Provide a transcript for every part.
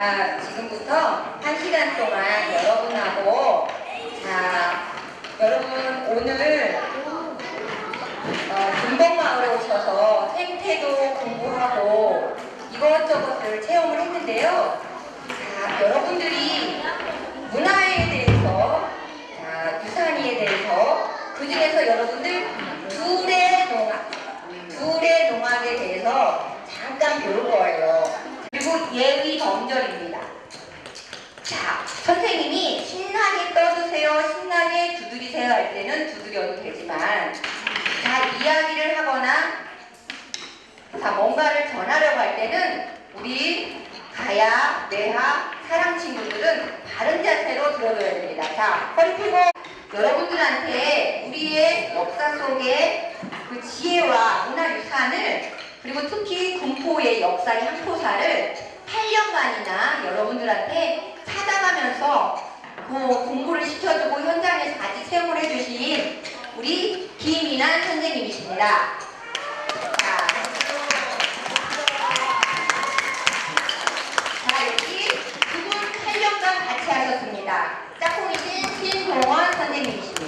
자, 지금부터 한 시간 동안 여러분하고 자, 여러분 오늘 어, 금봉마을에 오셔서 생태도 공부하고 이것저것을 체험을 했는데요. 자, 여러분들이 문화에 대해서, 자, 유산이에 대해서 그 중에서 여러분들 둘의 농악, 둘의 농악에 대해서 잠깐 배울 거예요. 그리고 예의 범절입니다. 자, 선생님이 신나게 떠드세요, 신나게 두드리세요 할 때는 두드려도 되지만, 자, 이야기를 하거나, 자, 뭔가를 전하려고 할 때는 우리 가야, 내하, 사랑 친구들은 바른 자세로 들어줘야 됩니다. 자, 허리 펴고 여러분들한테 우리의 역사 속의 그 지혜와 문화유산을 그리고 특히 군포의 역사의 한 포사를 8년간이나 여러분들한테 찾아가면서 그 공부를 시켜주고 현장에서 같이 체험을 해주신 우리 김인환 선생님이십니다. 자, 자 여기 두분 8년간 같이 하셨습니다. 짝꿍이신 신동원 선생님이십니다.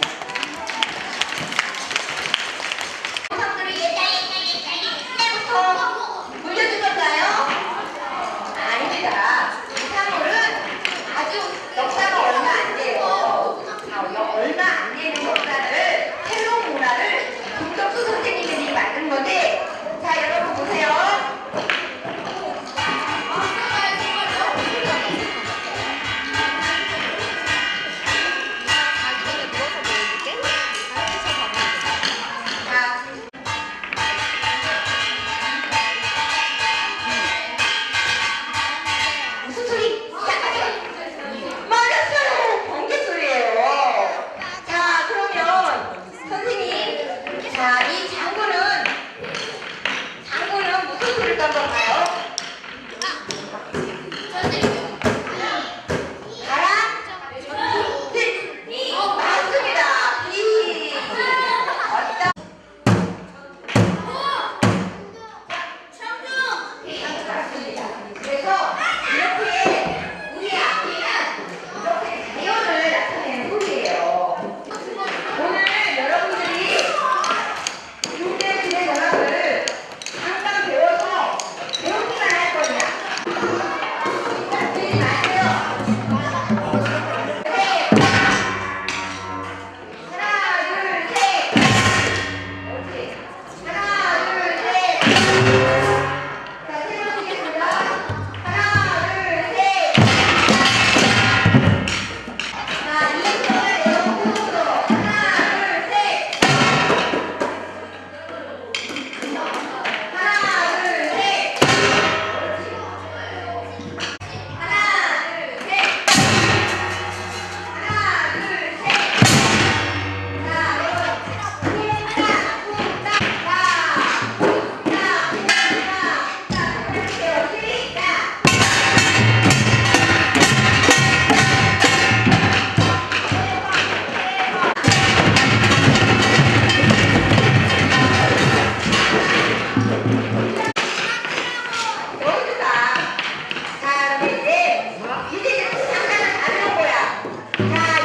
거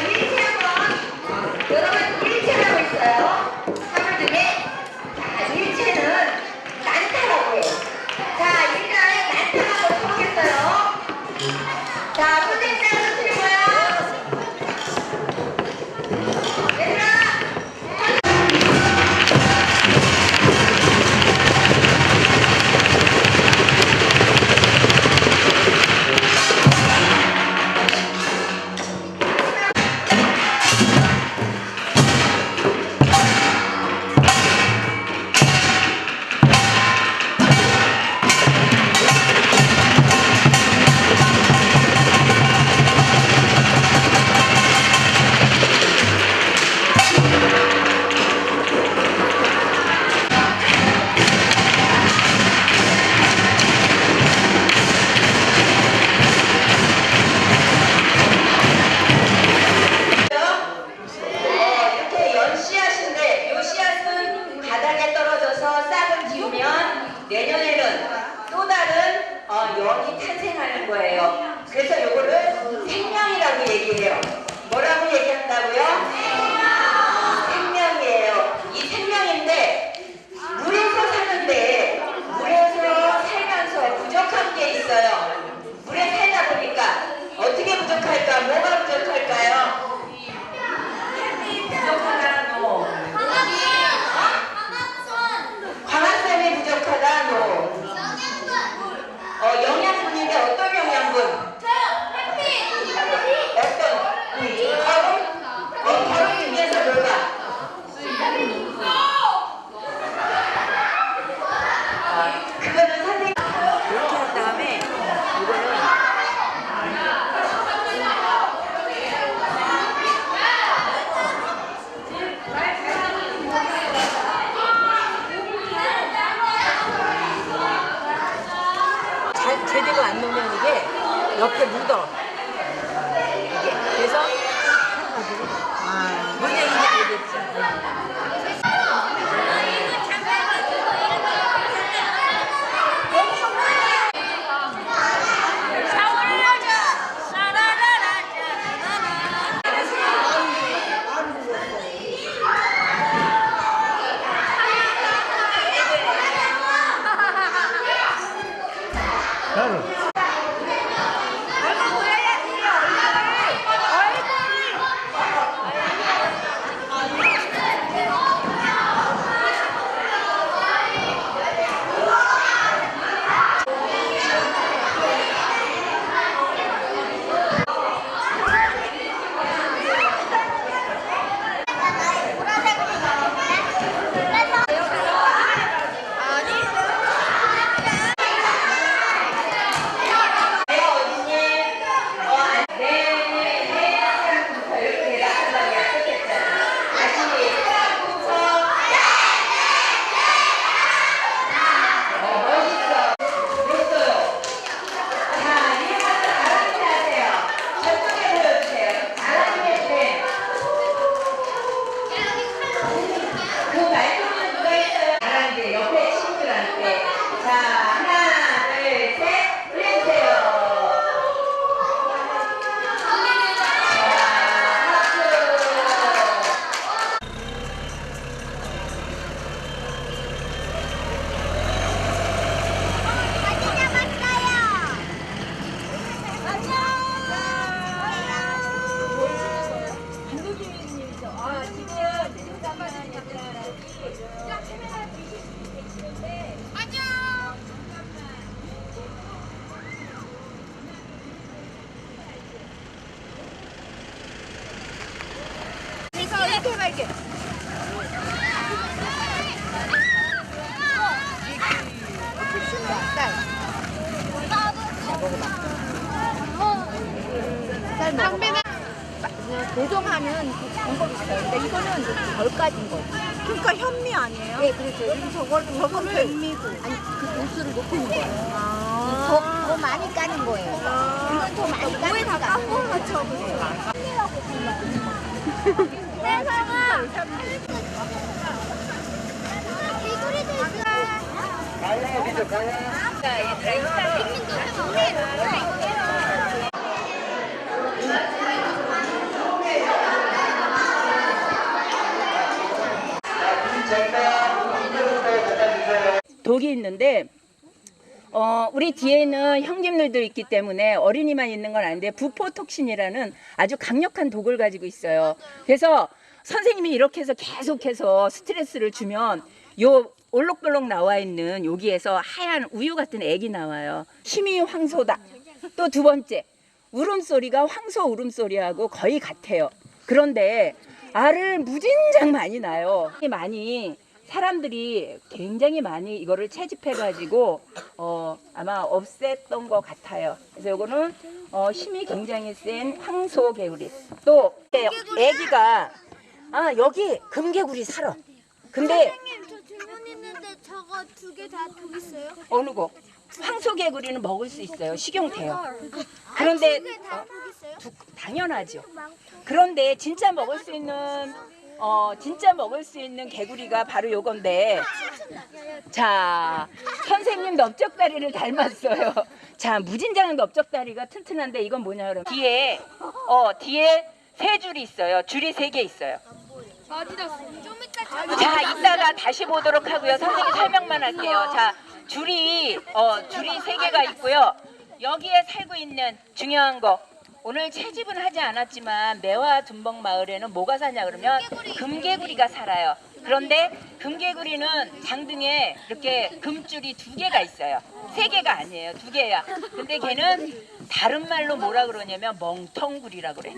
옆에 묻어. 도정하는 그 방법이 있어요. 근데 이거는 이제 덜 까진 거지. 그러니까 현미 아니에요? 네, 그렇죠. 저걸, 저건 뱀미고. 아니, 그 도수를 높이는 거예요. 아. 더, 더 많이 까는 거예요. 이건 더 많이 까는 뭐에 다 거가 깎고 맞춰 독이 있는데 어, 우리 뒤에는 형님들도 있기 때문에 어린이만 있는 건 아닌데 부포톡신이라는 아주 강력한 독을 가지고 있어요. 그래서 선생님이 이렇게 해서 계속해서 스트레스를 주면 요 올록볼록 나와 있는 여기에서 하얀 우유 같은 액이 나와요. 힘이 황소다. 또 두 번째 울음소리가 황소 울음소리하고 거의 같아요. 그런데 알을 무진장 많이 나요. 많이 사람들이 굉장히 많이 이거를 채집해 가지고 어 아마 없앴던 것 같아요. 그래서 이거는 어 힘이 굉장히 센 황소 개구리. 또 네, 애기가 아 여기 금개구리 살아. 근데 선생님 저 질문 있는데 저거 두 개 다 독 있어요? 어느 거 황소 개구리는 먹을 수 있어요. 식용돼요. 그런데 독 있어요? 두- 당연하죠. 그런데 진짜 먹을 수 있는 어, 진짜 먹을 수 있는 개구리가 바로 요건데. 자, 선생님 넓적다리를 닮았어요. 자, 무진장은 넓적다리가 튼튼한데 이건 뭐냐 그러면 뒤에 어, 뒤에 세 줄이 있어요. 줄이 세 개 있어요. 자, 이따가 다시 보도록 하고요. 선생님 설명만 할게요. 자, 줄이 어, 줄이 세 개가 있고요. 여기에 살고 있는 중요한 거. 오늘 채집은 하지 않았지만 매화 둔벙 마을에는 뭐가 사냐 그러면 금개구리가 살아요. 그런데 금개구리는 장등에 이렇게 금줄이 두 개가 있어요. 세 개가 아니에요. 두 개야. 근데 걔는 다른 말로 뭐라 그러냐면 멍텅구리라 그래.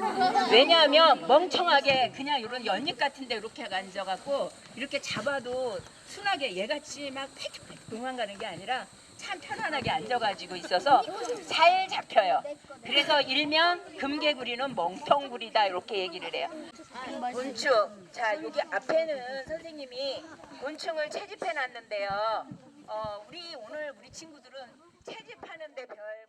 왜냐하면 멍청하게 그냥 이런 연잎 같은 데 이렇게 앉아갖고 이렇게 잡아도 순하게 얘같이 막 팩팩 도망가는 게 아니라 참 편안하게 앉아가지고 있어서 잘 잡혀요. 그래서 일명 금개구리는 멍텅구리다 이렇게 얘기를 해요. 곤충. 자 여기 앞에는 선생님이 곤충을 채집해 놨는데요. 어, 우리 오늘 우리 친구들은 채집하는데 별